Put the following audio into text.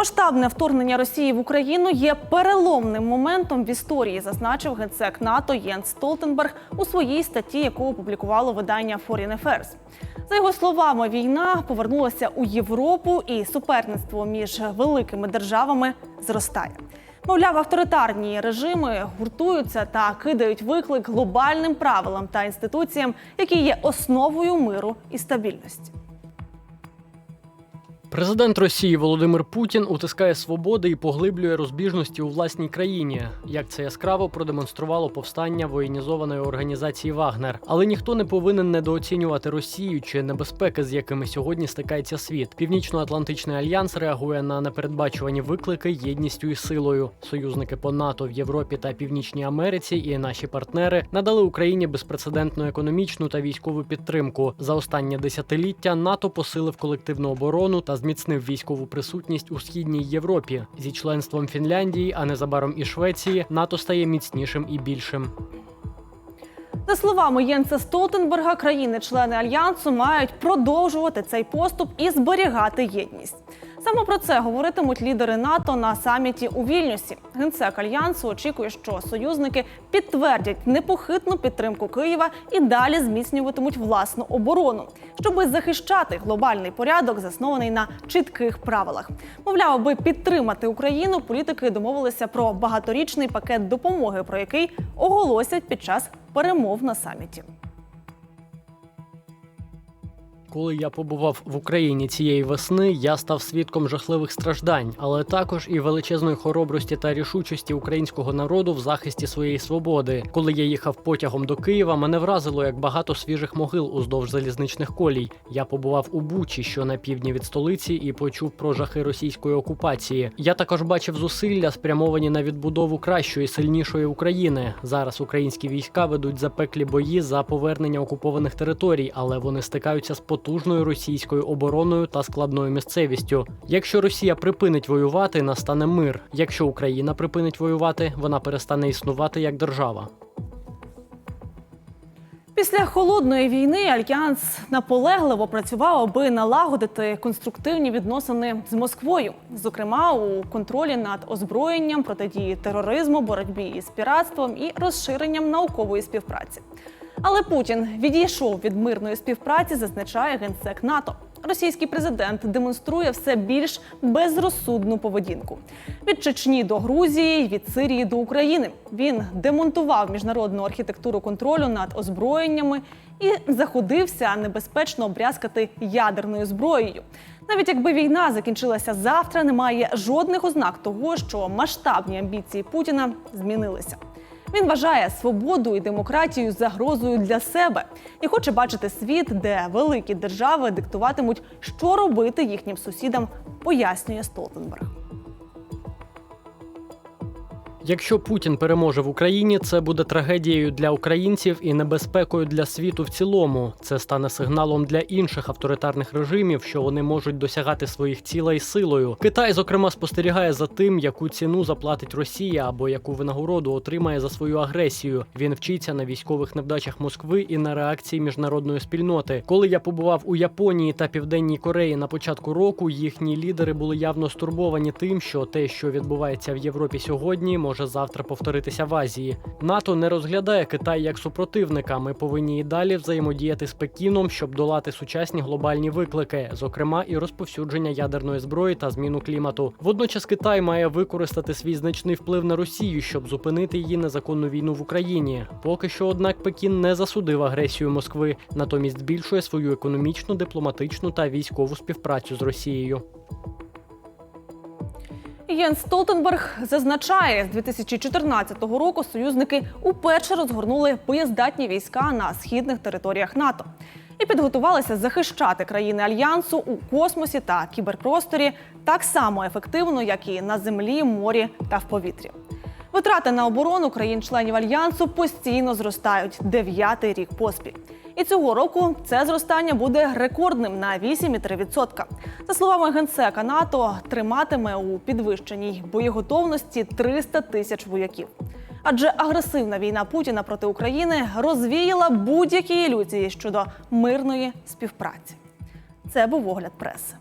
Повномасштабне вторгнення Росії в Україну є переломним моментом в історії, зазначив генсек НАТО Єнс Столтенберг у своїй статті, яку опублікувало видання Foreign Affairs. За його словами, війна повернулася у Європу, і суперництво між великими державами зростає. Мовляв, авторитарні режими гуртуються та кидають виклик глобальним правилам та інституціям, які є основою миру і стабільності. Президент Росії Володимир Путін утискає свободи і поглиблює розбіжності у власній країні. Як це яскраво продемонструвало повстання воєнізованої організації Вагнер. Але ніхто не повинен недооцінювати Росію чи небезпеки, з якими сьогодні стикається світ. Північно-Атлантичний альянс реагує на непередбачувані виклики єдністю і силою. Союзники по НАТО в Європі та Північній Америці і наші партнери надали Україні безпрецедентну економічну та військову підтримку. За останнє десятиліття НАТО посилив колективну оборону та зміцнив військову присутність у східній Європі. Зі членством Фінляндії, а незабаром і Швеції, НАТО стає міцнішим і більшим. За словами Єнса Столтенберга, країни-члени альянсу мають продовжувати цей поступ і зберігати єдність. Саме про це говоритимуть лідери НАТО на саміті у Вільнюсі. Генсек альянсу очікує, що союзники підтвердять непохитну підтримку Києва і далі зміцнюватимуть власну оборону, щоби захищати глобальний порядок, заснований на чітких правилах. Мовляв, аби підтримати Україну, політики домовилися про багаторічний пакет допомоги, про який оголосять під час перемов на саміті. Коли я побував в Україні цієї весни, я став свідком жахливих страждань, але також і величезної хоробрості та рішучості українського народу в захисті своєї свободи. Коли я їхав потягом до Києва, мене вразило як багато свіжих могил уздовж залізничних колій. Я побував у Бучі, що на півдні від столиці, і почув про жахи російської окупації. Я також бачив зусилля, спрямовані на відбудову кращої, сильнішої України. Зараз українські війська ведуть запеклі бої за повернення окупованих територій, але вони стикаються з потужною російською обороною та складною місцевістю. Якщо Росія припинить воювати, настане мир. Якщо Україна припинить воювати, вона перестане існувати як держава. Після холодної війни Альянс наполегливо працював, аби налагодити конструктивні відносини з Москвою, зокрема у контролі над озброєнням, протидії тероризму, боротьбі із піратством і розширенням наукової співпраці. Але Путін відійшов від мирної співпраці, зазначає генсек НАТО. Російський президент демонструє все більш безрозсудну поведінку від Чечні до Грузії, від Сирії до України. Він демонтував міжнародну архітектуру контролю над озброєннями і заходився небезпечно обрязкати ядерною зброєю. Навіть якби війна закінчилася завтра, немає жодних ознак того, що масштабні амбіції Путіна змінилися. Він вважає свободу і демократію загрозою для себе і хоче бачити світ, де великі держави диктуватимуть, що робити їхнім сусідам, пояснює Столтенберг. Якщо Путін переможе в Україні, це буде трагедією для українців і небезпекою для світу в цілому. Це стане сигналом для інших авторитарних режимів, що вони можуть досягати своїх цілей силою. Китай, зокрема, спостерігає за тим, яку ціну заплатить Росія або яку винагороду отримає за свою агресію. Він вчиться на військових невдачах Москви і на реакції міжнародної спільноти. Коли я побував у Японії та Південній Кореї на початку року, їхні лідери були явно стурбовані тим, що те, що відбувається в Європі сьогодні, може завтра повторитися в Азії. НАТО не розглядає Китай як супротивника. Ми повинні і далі взаємодіяти з Пекіном, щоб долати сучасні глобальні виклики, зокрема і розповсюдження ядерної зброї та зміну клімату. Водночас Китай має використати свій значний вплив на Росію, щоб зупинити її незаконну війну в Україні. Поки що, однак, Пекін не засудив агресію Москви, натомість збільшує свою економічну, дипломатичну та військову співпрацю з Росією. Єн Столтенберг зазначає, з 2014 року союзники уперше розгорнули боєздатні війська на східних територіях НАТО і підготувалися захищати країни альянсу у космосі та кіберпросторі так само ефективно, як і на землі, морі та в повітрі. Витрати на оборону країн-членів альянсу постійно зростають дев'ятий рік поспіль. І цього року це зростання буде рекордним на 8,3%. За словами генсека НАТО, триматиме у підвищеній боєготовності 300 тисяч вояків. Адже агресивна війна Путіна проти України розвіяла будь-які ілюзії щодо мирної співпраці. Це був огляд преси.